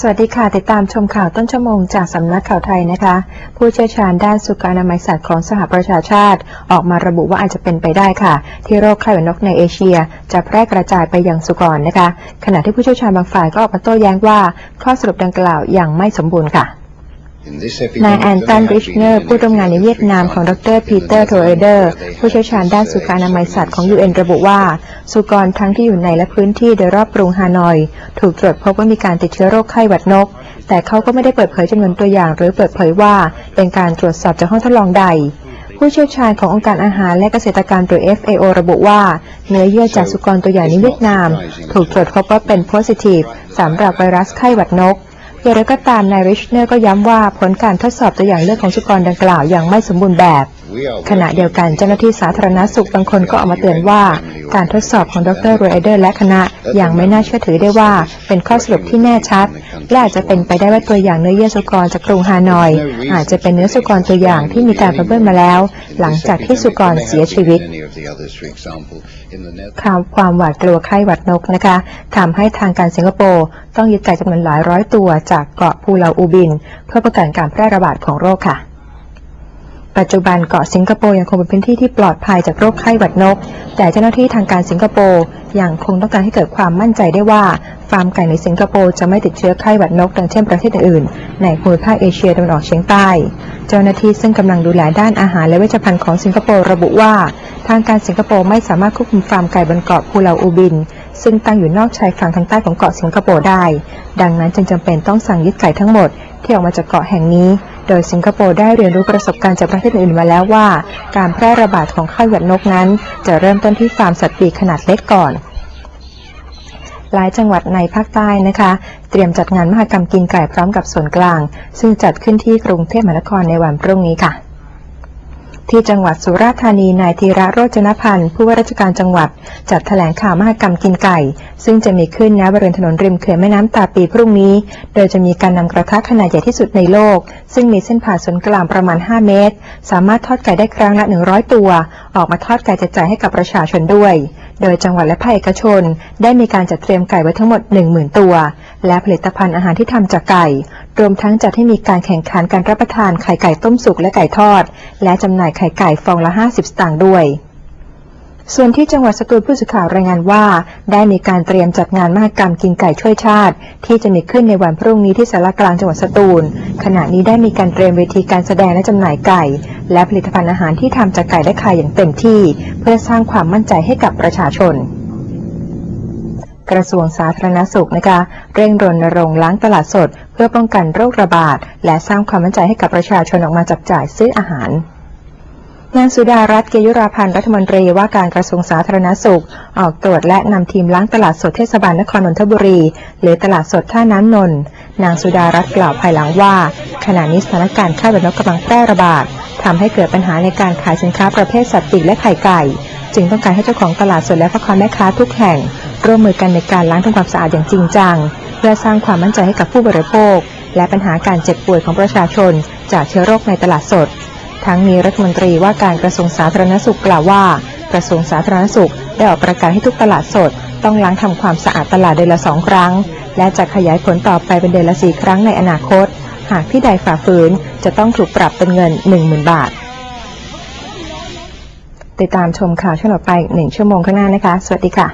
สวัสดีค่ะ ติดตามชมข่าวต้นชั่วโมงจากสำนักข่าวไทยนะคะ ผู้เชี่ยวชาญด้านสุขอนามัยสัตว์ของสหประชาชาติ ออกมาระบุว่าอาจจะเป็นไปได้ค่ะ ที่โรคไข้หวัดนกในเอเชีย จะแพร่กระจายไปยังสุกรนะคะ ขณะที่ผู้เชี่ยวชาญบางฝ่ายก็ออกมาโต้แย้งว่า ข้อสรุปดังกล่าวยังไม่สมบูรณ์ค่ะ นายแอนตันริชเนอร์ผู้ร่วมงานในเวียดนามของดรปีเตอร์โทเอเดอร์ ผู้เชี่ยวชาญด้านสุขอนามัยสัตว์ของ UN ระบุว่า สุกรทั้งที่อยู่ในและพื้นที่โดยรอบกรุงฮานอย ถูกตรวจพบว่ามีการติดเชื้อโรคไข้หวัดนก แต่เขาก็ไม่ได้เปิดเผยจำนวนตัวอย่าง หรือเปิดเผยว่าเป็นการตรวจสอบจากห้องทดลองใดผู้เชี่ยวชาญขององค์การอาหารและเกษตรกรรมหรือ FAO ระบุว่า เนื้อเยื่อจากสุกรตัวอย่างในเวียดนาม ถูกตรวจพบว่าเป็นโพซิทีฟสำหรับไวรัสไข้หวัดนก อย่างไรก็ตามนายริชเนอร์ก็ย้ำว่าผลการทดสอบตัวอย่างเลือดของสุกรดังกล่าวยังไม่สมบูรณ์แบบ ขณะเดียวกันเจ้าหน้าที่สาธารณสุขบางคนก็ออกมาเตือนว่า การทดสอบของดรโรเอเดอร์และคณะ อยังไม่น่าเชื่อถือได้ว่า เป็นข้อสรุปที่แน่ชัด และอาจจะเป็นไปได้ว่าตัวอย่างเนื้อเยื่อสุกรจากกรุงฮานอย อาจจะเป็นเนื้อสุกรตัวอย่างที่มีการประเบิดมาแล้ว หลังจากที่สุกรเสียชีวิตข่าวความหวาดกลัวไข้หวัดนกนะคะทำให้ทางการสิงคโปร์ต้องยึดไก่จำนวนหลายร้อยตัวจากเกาะพูเลาอูบิน เพื่อป้องกันการแพร่ระบาดของโรคค่ะ ปัจจุบันเกาะสิงคโปร์ยังคงเป็นพื้นที่ที่ปลอดภัยจากโรคไข้หวัดนก แต่เจ้าหน้าที่ทางการสิงคโปร์ยังคงต้องการให้เกิดความมั่นใจได้ว่า ฟาร์มไก่ในสิงคโปร์จะไม่ติดเชื้อไข้หวัดนกดังเช่นประเทศอื่นๆในภูมิภาคเอเชียตะวันออกเฉียงใต้ เจ้าหน้าที่ซึ่งกำลังดูแลด้านอาหารและเวชภัณฑ์ของสิงคโปร์ระบุว่า ทางการสิงคโปร์ไม่สามารถควบคุมฟาร์มไก่บนเกาะพูเลาอูบิน ซึ่งตั้งอยู่นอกชายฝั่งทางใต้ของเกาะสิงคโปร์ได้ ดังนั้นจึงจำเป็นต้องสั่งยึดไก่ทั้งหมดที่ออกมาจากเกาะแห่งนี้ โดยสิงคโปร์ได้เรียนรู้ประสบการณ์จากประเทศอื่นมาแล้วว่า การแพร่ระบาดของไข้หวัดนกนั้น จะเริ่มต้นที่ฟาร์มสัตว์ปีกขนาดเล็กก่อนหลายจังหวัดในภาคใต้นะคะ เตรียมจัดงานมหกรรมกินไก่พร้อมกับส่วนกลาง ซึ่งจัดขึ้นที่กรุงเทพมหานครในวันพรุ่งนี้ค่ะ ที่จังหวัดสุราษฎร์ธานีนายธีระโรจนพันธ์ผู้ว่าราชการจังหวัด จัดแถลงข่าวมหกรรมกินไก่ ซึ่งจะมีขึ้นณบริเวณถนนริมเขื่อนแม่น้ำตาปีพรุ่งนี้ โดยจะมีการนำกระทะขนาดใหญ่ที่สุดในโลก ซึ่งมีเส้นผ่าศูนย์กลางประมาณ 5 เมตร สามารถทอดไก่ได้ครั้งละ 100 ตัว ออกมาทอดไก่แจกจ่ายให้กับประชาชนด้วย โดยจังหวัดและภาคเอกชน ได้มีการจัดเตรียมไก่ไว้ทั้งหมด 10,000 ตัว และผลิตภัณฑ์อาหารที่ทำจากไก่ รวมทั้งจัดให้มีการแข่งขันการรับประทานไข่ไก่ต้มสุกและไก่ทอด และจำหน่ายไข่ไก่ฟองละ 50 สตางค์ด้วยส่วนที่จังหวัดสตูลผู้สื่อข่าวรายงานว่า ได้มีการเตรียมจัดงานมหกรรมกินไก่ช่วยชาติ ที่จะมีขึ้นในวันพรุ่งนี้ที่สารกลางจังหวัดสตูล ขณะนี้ได้มีการเตรียมเวทีการแสดงและจำหน่ายไก่ และผลิตภัณฑ์อาหารที่ทำจากไก่และไข่อย่างเต็มที่ เพื่อสร้างความมั่นใจให้กับประชาชน กระทรวงสาธารณสุขนะคะเร่งรณรงค์ล้างตลาดสด เพื่อป้องกันโรคระบาด และสร้างความมั่นใจให้กับประชาชนออกมาจับจ่ายซื้ออาหารนางสุดารัตน์เกยุราพันธ์รัฐมนตรีว่าการกระทรวงสาธารณสุข ออกตรวจและนำทีมล้างตลาดสดเทศบาลนครนนทบุรี หรือตลาดสดท่าน้ำนนท์นางสุดารัตน์กล่าวภายหลังว่า ขณะนี้สถานการณ์ไข้หวัดนกกำลังแพร่ระบาดทำให้เกิดปัญหาในการขายสินค้าประเภทสัตว์ปีกและไข่ไก่ จึงต้องการให้เจ้าของตลาดสดและพ่อค้าแม่ค้าทุกแห่ง ร่วมมือกันในการล้างทำความสะอาดอย่างจริงจัง เพื่อสร้างความมั่นใจให้กับผู้บริโภค และปัญหาการเจ็บป่วยของประชาชน จากเชื้อโรคในตลาดสด ทั้งนี้รัฐมนตรีว่าการกระทรวงสาธารณสุขกล่าวว่า กระทรวงสาธารณสุขได้ออกประกาศให้ทุกตลาดสด ต้องล้างทำความสะอาดตลาดเดือนละสองครั้ง และจะขยายผลต่อไปเป็นเดือนละสี่ครั้งในอนาคต หากที่ใดฝ่าฝืนจะต้องถูกปรับเป็นเงิน 10,000 บาทติดตามชมข่าวช่วงต่อไปหนึ่งชั่วโมงข้างหน้านะคะ สวัสดีค่ะ